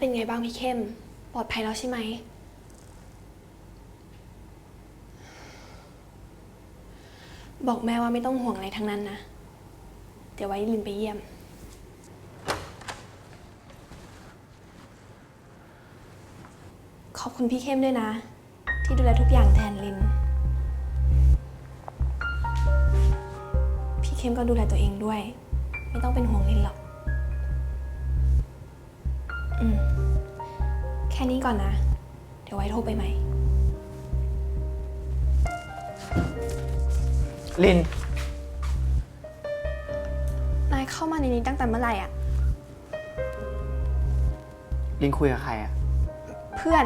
เป็นไงบ้างพี่เข้ม ปลอดภัยแล้วใช่ไหม บอกแม่ว่าไม่ต้องห่วงอะไรทั้งนั้นนะ เดี๋ยวไว้ลินไปเยี่ยม ขอบคุณพี่เข้มด้วยนะ ที่ดูแลทุกอย่างแทนลิน พี่เข้มก็ดูแลตัวเองด้วย ไม่ต้องเป็นห่วงลินหรอก ค่นี้ก่อนนะ เดี๋ยวไว้โทรไปใหม่ ลิน นายเข้ามาในนี้ตั้งแต่เมื่อไหร่อะลินคุยกับใครอะเพื่อน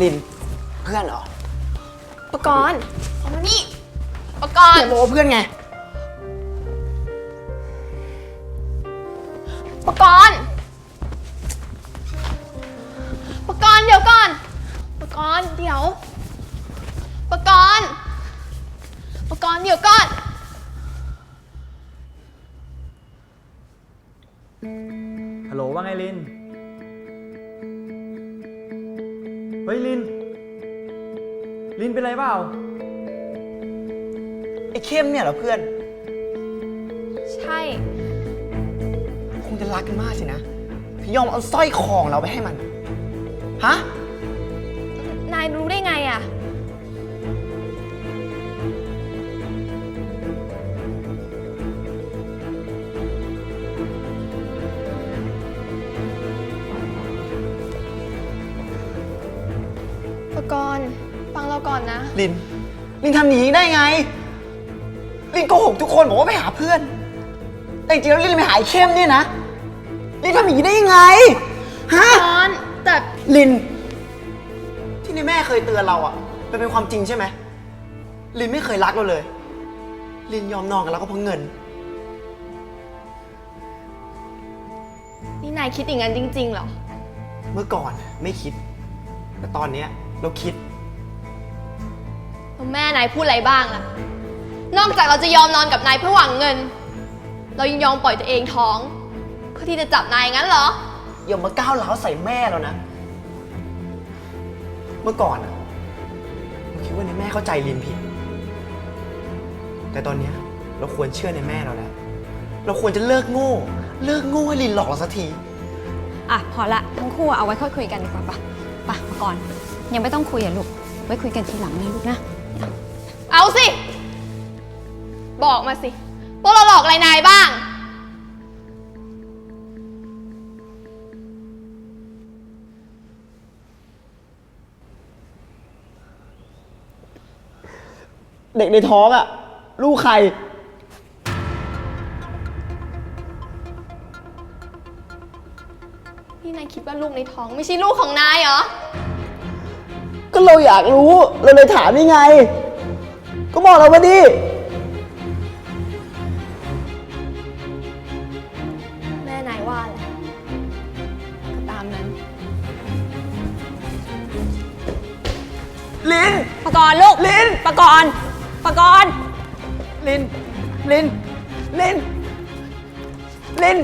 ลิน เพื่อนเหรอปกรณ์เอามานี่ปกรอย่าณ์บอกว่าเพื่อนไง ปกรณ์ ณ์เดี๋ยวปกรณ์ปกรณ์เดี๋ยวก่อน ฮัลโหลว่าไงลิน เฮ้ยลิน ลินเป็นไรเปล่า ไอ้เข้มเนี่ยเหรอเพื่อน ใช่ คงจะรักกันมากสินะ พี่ยอมเอาสร้อยคอของเราไปให้มัน ฮะนายรู้ได้ไงอะปกรณ์ฟังเราก่อนนะ ลิน ลินทำอย่างนี้ได้ไง ลินโกหกทุกคนบอกว่าไปหาเพื่อน แต่จริงๆแล้วลินไปหาไอ้เข้มเนี่ยนะ ลินทำอย่างนี้ได้ยังไง ฮะ ปกรณ์แต่ ลินที่นี่แม่เคยเตือนเราอะมันเป็นความจริงใช่ไหมลินไม่เคยรักเราเลย ลินยอมนอนกับเราก็เพราะเงิน นี่นายคิดอย่างนั้นจริงๆเหรอ เมื่อก่อนไม่คิด แต่ตอนเนี้ยเราคิด แล้วแม่นายพูดอะไรบ้างล่ะ นอกจากเราจะยอมนอนกับนายเพื่อหวังเงิน เรายังยอมปล่อยตัวเองท้อง เพื่อที่จะจับนายงั้นเหรอ อย่ามาก้าวร้าวใส่แม่เรานะ เมื่อก่อนอะเราคิดว่าในแม่เข้าใจลินผิด แต่ตอนเนี้ยเราควรเชื่อในแม่เราแล้ว เราควรจะเลิกโง่ เลิกโง่ให้ลินหลอกเราสักที อะพอละทั้งคู่เอาไว้ค่อยคุยกันดีกว่าปะปะมาก่อนยังไม่ต้องคุยอะลูก ไว้คุยกันทีหลังนะลูกนะ เอาสิ บอกมาสิ พวกเราหลอกอะไรนายบ้าง ด็กในท้องอะลูกใคร นี่นายคิดว่าลูกในท้องไม่ใช่ลูกของนายเหรอ ก็เราอยากรู้เราเลยถามยังไง ก็บอกเรามาดิแม่นายว่าแหละก็ตามนั้น ลินปะกรณ์ลูก ลิ้นปะกรณ์ ปกรณ์ลิน ลิน ลิน ลิน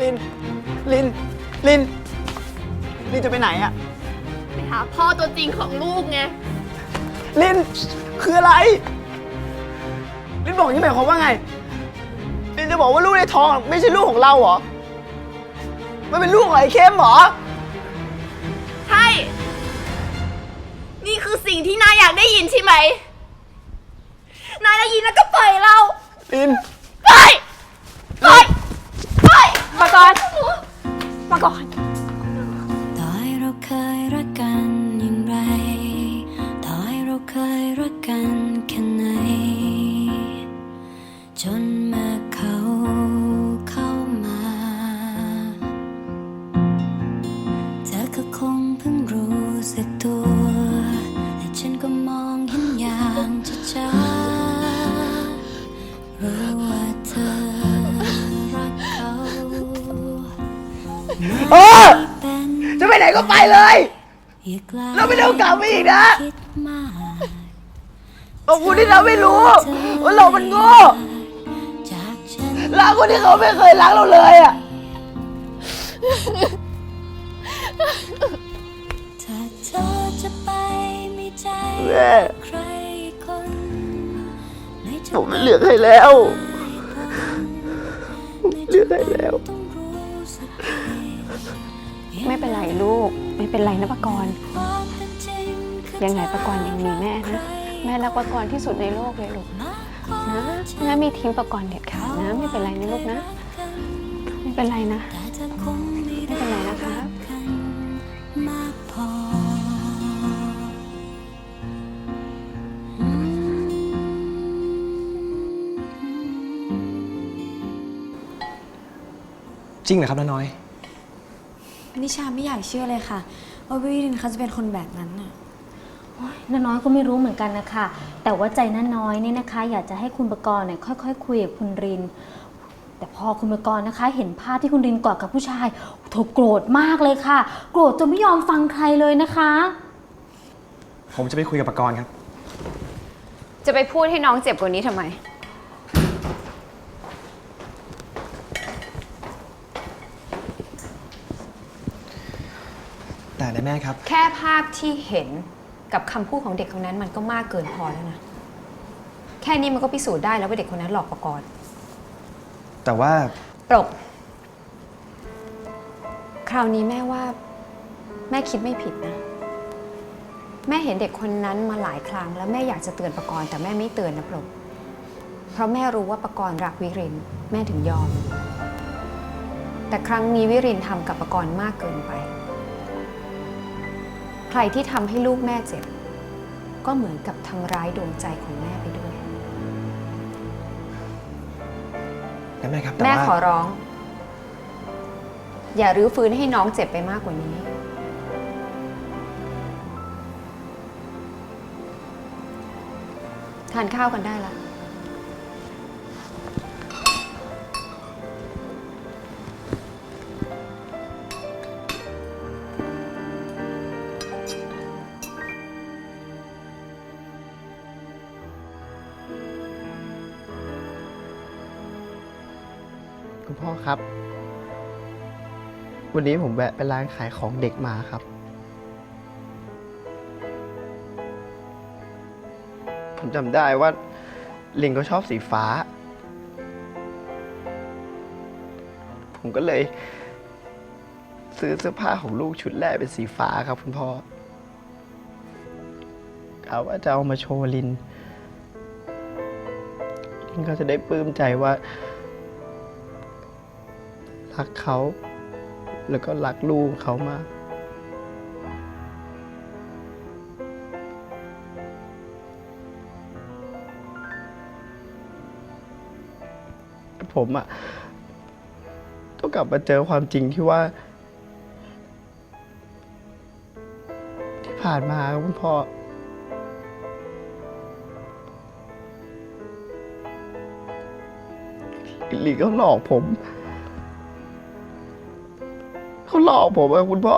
ลิน ลิน ลิน ลินจะไปไหนอะไปหาพ่อตัวจริงของลูกไง ลิน คืออะไร ลินบอกอย่งนี้หมายความว่าไง ลินจะบอกว่าลูกในท้องไม่ใช่ลูกของเราเหรอ มันเป็นลูกของไอ้เข้มเหรอ ใช่ นี่คือสิ่งที่นายอยากได้ยินใช่ไหม นายได้ยินแล้วก็ปล่อยเรา ลิน ปล่อย ปล่อย ปล่อยปะกรณ์ปะกรณ์ต่อให้เราเคยรักกันอย่างไร ต่อให้เราเคยรักกัน เออเป็นจะไปไหนก็ไปเลยอย่ากล้าแล้วไม่ต้องกลับมาอีกนะคิดมากขอบคุณที่เราไม่รู้ว่าเรามันโง่จากฉันรักคนที่เขาไม่เคยรักเราเลยอะถ้าเธอจะไปมีใจแม่ใครคนไม่จำผมไม่เหลือใครแล้วผมเหลือใครแล้วต้องรู้สึกผิด ไม่เป็นไรลูก ไม่เป็นไรนะปกรณ์ความเป็นจริงคือยังไงปกรณ์ยังมีแม่นะ แม่รักปกรณ์ที่สุดในโลกเลยลูกนะแม่ไม่ทิ้งปกรณ์เด็ดขาดนะ ไม่เป็นไรนะลูกนะ ไม่เป็นไรนะ ไม่เป็นไรนะคะกันมากพออืมจริงเหรอครับน้าน้อย นิชาไม่อยากเชื่อเลยค่ะว่าวิรินเขาจะเป็นคนแบบนั้นน่ะน้าน้อยก็ไม่รู้เหมือนกันนะคะ แต่ว่าใจน้าน้อยเนี่ยนะคะ อยากจะให้คุณประกรณ์เนี่ยค่อยๆคุยกับคุณริน แต่พอคุณประกรณ์นะคะ เห็นภาพที่คุณรินกอดกับผู้ชายเธอโกรธมากเลยค่ะ โกรธจนไม่ยอมฟังใครเลยนะคะ ผมจะไปคุยกับปากรณ์ครับ จะไปพูดให้น้องเจ็บกว่านี้ทำไม แต่นะแม่ครับ แค่ภาพที่เห็นกับคำพูดของเด็กคนนั้นมันก็มากเกินพอแล้วนะ แค่นี้มันก็พิสูจน์ได้แล้วว่าเด็กคนนั้นหลอกประกรณ์แต่ว่าปรก คราวนี้แม่ว่า แม่คิดไม่ผิดนะ แม่เห็นเด็กคนนั้นมาหลายครั้ง แล้วแม่อยากจะเตือนประกรณ์แต่แม่ไม่เตือนนะปรก เพราะแม่รู้ว่าประกรณ์รักวิรินแม่ถึงยอม แต่ครั้งนี้วิรินทำกับประกรณ์มากเกินไป ใครที่ทำให้ลูกแม่เจ็บ ก็เหมือนกับทำร้ายดวงใจของแม่ไปด้วย นะแม่ครับแต่แม่ว่าขอร้อง อย่ารื้อฟื้นให้น้องเจ็บไปมากกว่านี้ ทานข้าวกันได้ละ พ่อครับ วันนี้ผมแวะไปร้านขายของเด็กมาครับ ผมจำได้ว่าลิงก็ชอบสีฟ้า ผมก็เลย ซื้อเสื้อผ้าของลูกชุดแรกเป็นสีฟ้าครับคุณพ่อกะว่าจะเอามาโชว์ลินลินก็จะได้ปลื้มใจว่า รักเขา แล้วก็รักลูกเขามาก ผมอะต้องกลับมาเจอความจริงที่ว่า ที่ผ่านมาคุณพ่อลิลลี่เขาหลอกผม หลอกผมอะคุณพ่อ